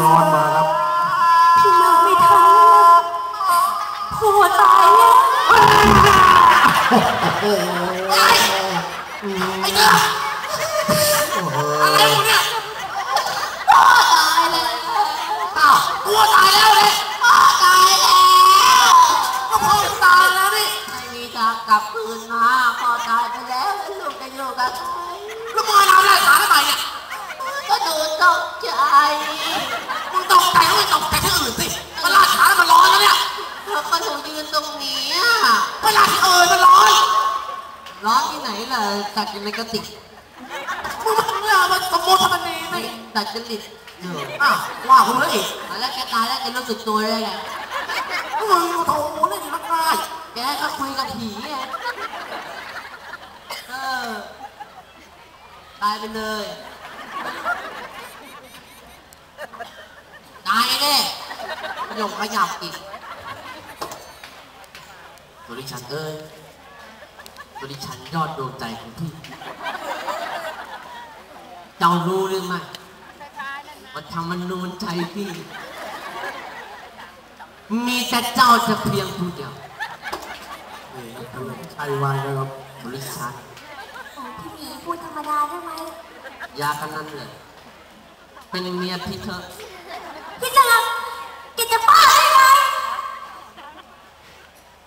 ร้อนมาครับ พี่มาไม่ทันพ่อตายแล้วไอ้เจ้าอะไรกูเนี่ยพ่อตายแล้วอ้าวตายแล้วเลยพ่อตายแล้วก็พ่อตายแล้วนี่ไม่มีทางกลับคืนมาพ่อตายไปแล้วลูกจะอยู่กับใครแล้วมึงมาทำอะไรขาทำไมเนี่ย ยืนตรงนี้อะเวลาที่เอ่ยมันร้อนร้อนที่ไหนล่ะตัดกันในกระติกมึงมันเนี่ยมันสมมติธรรมนีนี่ตัดจริตเอออะว่าคุณเลยอีกแล้วแกตายแล้วแกรู้สึกตัวได้ไงมึงโถเล่นนักง่ายแกก็คุยกับผีไงเออตายไปเลยตายแน่ขยงขยับอีก บริชันเอ้ยบริฉันยอดดวงใจของพี่ เจ้ารู้หรือไม่ว่าธรรมนูญใจพี่ มีแต่เจ้าจะเพียงผู้เดียวชัยวายนะครับบริษัทโอ้พี่หมีพูดธรรมดาได้ไหมยากันนั้นเลยเป็นเมียพี่เถอะ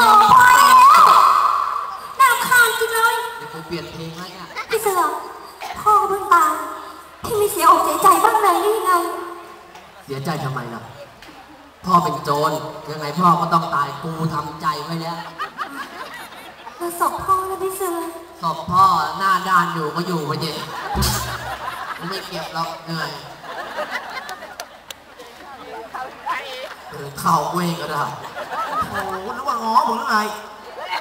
โอ้งยน่ารำคาญจริงเลยเดี๋ยวกูเปลี่ยนเพลงให้อะพี่เสือพ่อเพิ่งตายพี่ไม่เสียอกเสียใจบ้างเลยหรือยังไง เสียใจทำไมล่ะ พ่อเป็นโจรยังไงพ่อก็ต้องตายกูทำใจไว้แล้วแล้วศพพ่อแล้วพี่เสือศพพ่อหน้าด้านอยู่ก็อยู่ไปเย็ไม่เก็บหรอกเหนื่อยเออเข้าเว้ยก็ได้ โอ้โหนึกว่าง้อมึงหรือไง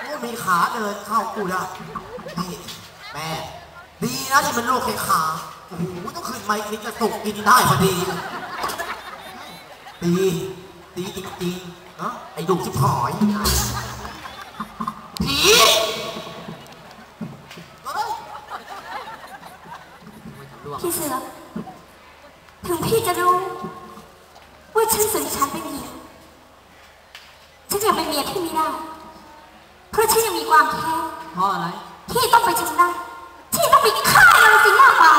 กูมีขาเดินเข้ากูได้นี่แม่ดีนะที่มันลูกแค่ขา โอ้โหต้องขึ้นมาอีกนิดกระตุกกินได้พอดี ดีดีจริงๆเนาะไอ้ดุชิบหอยผีพี่เสือ ถึงพี่จะรู้ ว่าฉันสุริชันเป็นหญิงฉันยัง เป็นเมียที่ไม่ได้ เพราะฉันยังมีความแค้นเพ่ออะไร ที่ต้องไปชนะที่ต้องไปฆ่านางสิงห์หน้าป่า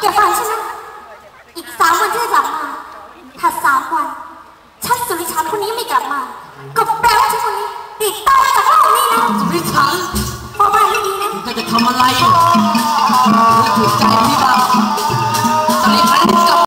แกฟังฉันนะ อีกสามวันที่จะกลับมาถ้าสามวัน ฉันสุริชันคนนี้ไม่กลับมา ก็แปลว่าฉันคนนี้ติดตามจากโลกนี้นะสุริ